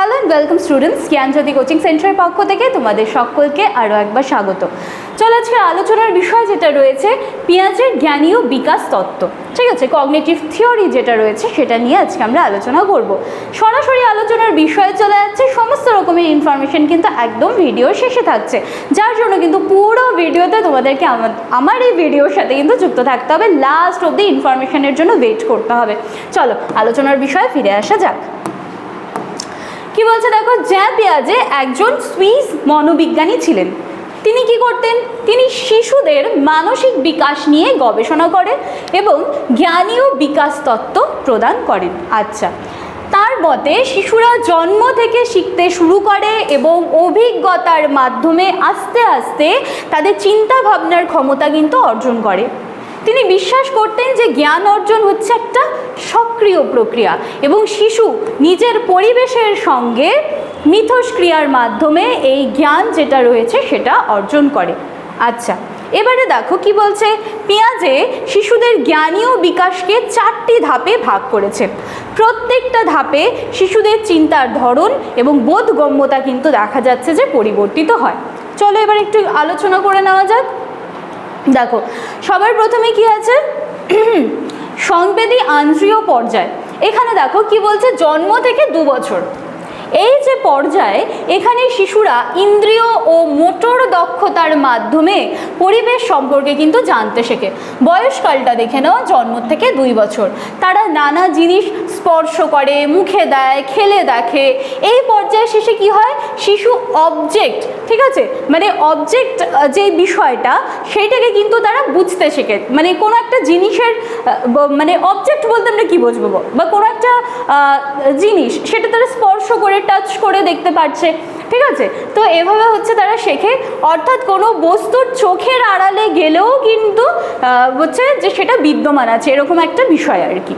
Hello and welcome students Gyanjyoti coaching সেন্টারের পক্ষ থেকে তোমাদের সকলকে আরও একবার স্বাগত। চলো আজকে আলোচনার বিষয় যেটা রয়েছে, পেঁয়াজের জ্ঞানীয় বিকাশ তত্ত্ব। ঠিক আছে কগনেটিভ থিওরি যেটা রয়েছে সেটা নিয়ে আজকে আমরা আলোচনা করব। সরাসরি আলোচনার বিষয়ে চলে যাচ্ছে, সমস্ত রকমের ইনফরমেশন কিন্তু একদম ভিডিওর শেষে থাকছে। যার জন্য কিন্তু পুরো ভিডিওতে তোমাদেরকে আমার এই ভিডিওর সাথে কিন্তু যুক্ত থাকতে হবে। লাস্ট অব্দি ইনফরমেশনের জন্য ওয়েট করতে হবে। চলো, আলোচনার বিষয়ে ফিরে আসা যাক। কি বলছে দেখো? জ্যা পেঁয়াজে একজন সুইস মনোবিজ্ঞানী ছিলেন। তিনি কি করতেন? তিনি শিশুদের মানসিক বিকাশ নিয়ে গবেষণা করেন এবং জ্ঞানীয় বিকাশ তত্ত্ব প্রদান করেন। আচ্ছা তার মতে শিশুরা জন্ম থেকে শিখতে শুরু করে এবং অভিজ্ঞতার মাধ্যমে আস্তে আস্তে তাদের চিন্তা ভাবনার ক্ষমতা কিন্তু অর্জন করে। তিনি বিশ্বাস করতেন যে জ্ঞান অর্জন হচ্ছে একটা সক্রিয় প্রক্রিয়া এবং শিশু নিজের পরিবেশের সঙ্গে মিথস্ক্রিয়ার মাধ্যমে এই জ্ঞান যেটা রয়েছে সেটা অর্জন করে। আচ্ছা এবারে দেখো কি বলছে? পেঁয়াজে শিশুদের জ্ঞানীয় বিকাশকে চারটি ধাপে ভাগ করেছে। প্রত্যেকটা ধাপে শিশুদের চিন্তার ধরন এবং বোধগম্যতা কিন্তু দেখা যাচ্ছে যে পরিবর্তিত হয়। চলো এবার একটু আলোচনা করে নেওয়া যাক। দেখো, সবার প্রথমে কি আছে? সংবেদী আন্দ্রিয় পর্যায়। এখানে দেখো কি বলছে, জন্ম থেকে দু বছর। এই যে পর্যায়ে, এখানে শিশুরা ইন্দ্রিয় ও মোটর দক্ষতার মাধ্যমে পরিবেশ সম্পর্কে কিন্তু জানতে শেখে। বয়সকালটা দেখে নাও, জন্ম থেকে দুই বছর। তারা নানা জিনিস স্পর্শ করে, মুখে দেয়, খেলে দেখে। এই পর্যায়ে শেষে কি হয়? শিশু অবজেক্ট ঠিক আছে? মানে অবজেক্ট যে বিষয়টা, সেইটাকে কিন্তু তারা বুঝতে শেখে। মানে কোনো একটা জিনিসের মানে অবজেক্ট বলতে আমরা কী বুঝব? বা কোনো একটা জিনিস, সেটা তারা স্পর্শ করে টাচ করে দেখতে পারছে। ঠিক আছে? তো এভাবে হচ্ছে তারা শেখে। অর্থাৎ কোনো বস্তুর চোখের আড়ালে গেলেও কিন্তু হচ্ছে যে সেটা বিদ্যমান আছে, এরকম একটা বিষয় আর কি।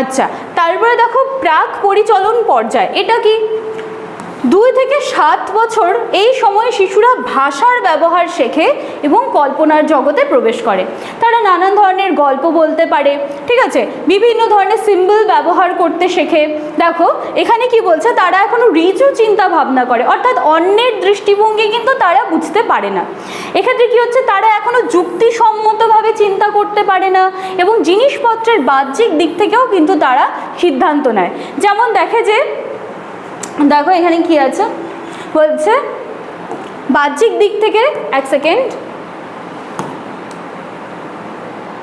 আচ্ছা তারপরে দেখো প্রাক পরিচলন পর্যায়। এটা কি? দুই থেকে সাত বছর এই সময়ে শিশুরা ভাষার ব্যবহার শেখে এবং কল্পনার জগতে প্রবেশ করে। তারা নানান ধরনের গল্প বলতে পারে, ঠিক আছে? বিভিন্ন ধরনের সিম্বল ব্যবহার করতে শেখে। দেখো, এখানে কি বলছে? তারা এখনও রিজু চিন্তা ভাবনা করে। অর্থাৎ অন্যের দৃষ্টিভঙ্গি কিন্তু তারা বুঝতে পারে না। এক্ষেত্রে কি হচ্ছে? তারা এখনও যুক্তিসম্মতভাবে চিন্তা করতে পারে না এবং জিনিসপত্রের বাহ্যিক দিক থেকেও কিন্তু তারা সিদ্ধান্ত নেয়। যেমন দেখে যে দেখো এখানে কি আছে? বলছে, বাহ্যিক দিক থেকে এক সেকেন্ড।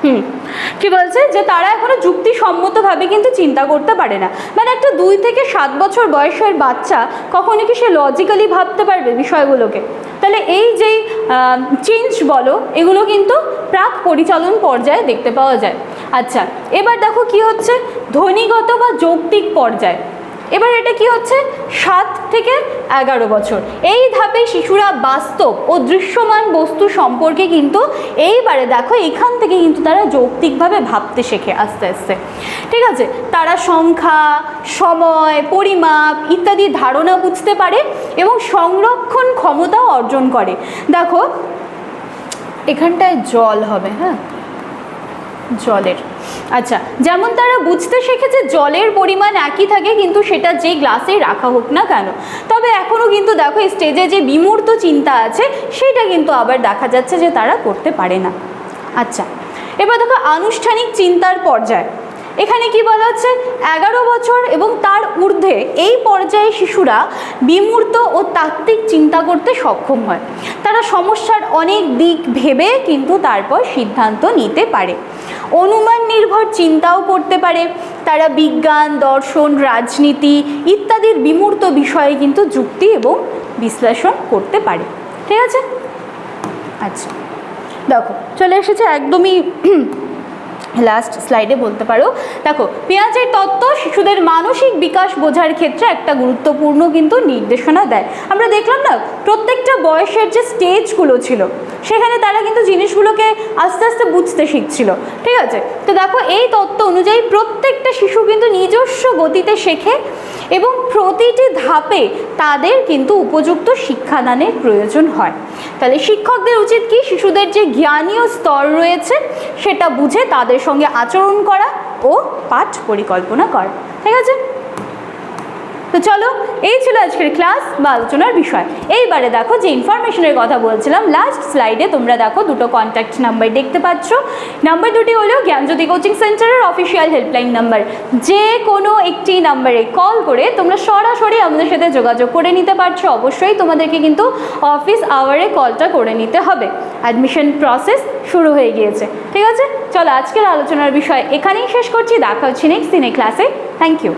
হুম। কি বলছে? যে তারা এখনও যুক্তিসম্মতভাবে কিন্তু চিন্তা করতে পারে না। মানে একটা দুই থেকে সাত বছর বয়সের বাচ্চা কখনো কি সে লজিক্যালি ভাবতে পারবে বিষয়গুলোকে? তাহলে এই যেই চেঞ্জ বলো, এগুলো কিন্তু প্রাক পরিচালন পর্যায়ে দেখতে পাওয়া যায়। আচ্ছা এবার দেখো কি হচ্ছে? ধ্বনিগত বা যৌক্তিক পর্যায়। এবার এটা কি হচ্ছে? সাত থেকে এগারো বছর। এই ধাপে শিশুরা বাস্তব ও দৃশ্যমান বস্তু সম্পর্কে কিন্তু এইবারে দেখো, এখান থেকে কিন্তু তারা যৌক্তিকভাবে ভাবতে শেখে আস্তে আস্তে। ঠিক আছে? তারা সংখ্যা, সময়, পরিমাপ ইত্যাদি ধারণা বুঝতে পারে এবং সংরক্ষণ ক্ষমতাও অর্জন করে। দেখো, এখানটায় জল হবে হ্যাঁ? জলের। আচ্ছা যেমন তারা বুঝতে শিখেছে জলের পরিমাণ একই থাকে, কিন্তু সেটা যে গ্লাসে রাখা হোক না কেন। তবে এখনও কিন্তু দেখো স্টেজে যে বিমূর্ত চিন্তা আছে, সেটা কিন্তু আবার দেখা যাচ্ছে যে তারা করতে পারে না। আচ্ছা এবার দেখো, আনুষ্ঠানিক চিন্তার পর্যায়। এখানে কি বলা হচ্ছে? এগারো বছর এবং তার ঊর্ধ্বে এই পর্যায়ে শিশুরা বিমূর্ত ও তাত্ত্বিক চিন্তা করতে সক্ষম হয়। তারা সমস্যার অনেক দিক ভেবে কিন্তু তারপর সিদ্ধান্ত নিতে পারে। অনুমান নির্ভর চিন্তাও করতে পারে। তারা বিজ্ঞান, দর্শন, রাজনীতি ইত্যাদির বিমূর্ত বিষয়ে কিন্তু যুক্তি এবং বিশ্লেষণ করতে পারে। ঠিক আছে? আচ্ছা। দেখো, চলে এসেছে একদমই লাস্ট স্লাইডে বলতে পারো। দেখো, পেঁয়াজের তত্ত্ব শিশুদের মানসিক বিকাশ বোঝার ক্ষেত্রে একটা গুরুত্বপূর্ণ কিন্তু নির্দেশনা দেয়। আমরা দেখলাম না, প্রত্যেকটা বয়সের যে স্টেজগুলো ছিল, সেখানে তারা কিন্তু জিনিসগুলোকে আস্তে আস্তে বুঝতে শিখছিল। ঠিক আছে? তো দেখো, এই তত্ত্ব অনুযায়ী প্রত্যেকটা শিশু কিন্তু নিজস্ব গতিতে শেখে এবং প্রতিটি ধাপে তাদের কিন্তু উপযুক্ত শিক্ষাদানের প্রয়োজন হয়। তাহলে শিক্ষকদের উচিত কি? শিশুদের যে জ্ঞানীয় স্তর রয়েছে, সেটা বুঝে তাদের সঙ্গে আচরণ করা ও পাঠ পরিকল্পনা করা। ঠিক আছে? তো চলো, এই ছিল আজকের ক্লাস বা আলোচনার বিষয়। এইবারে দেখো যে ইনফরমেশনের কথা বলছিলাম লাস্ট স্লাইডে তোমরা দেখো দুটো কন্ট্যাক্ট নাম্বার দেখতে পাচ্ছ। নাম্বার দুটি হলো জ্ঞানজ্যোতি কোচিং সেন্টারের অফিসিয়াল হেল্পলাইন নাম্বার যে কোনো একটি নাম্বারে কল করে তোমরা সরাসরি আমাদের সাথে যোগাযোগ করে নিতে পারছ। অবশ্যই তোমাদেরকে কিন্তু অফিস আওয়ারে কলটা করে নিতে হবে। অ্যাডমিশন প্রসেস শুরু হয়ে গিয়েছে। ঠিক আছে? চলো, আজকের আলোচনার বিষয় এখানেই শেষ করছি। দেখা হচ্ছে নেক্সট দিনে ক্লাসে থ্যাংক ইউ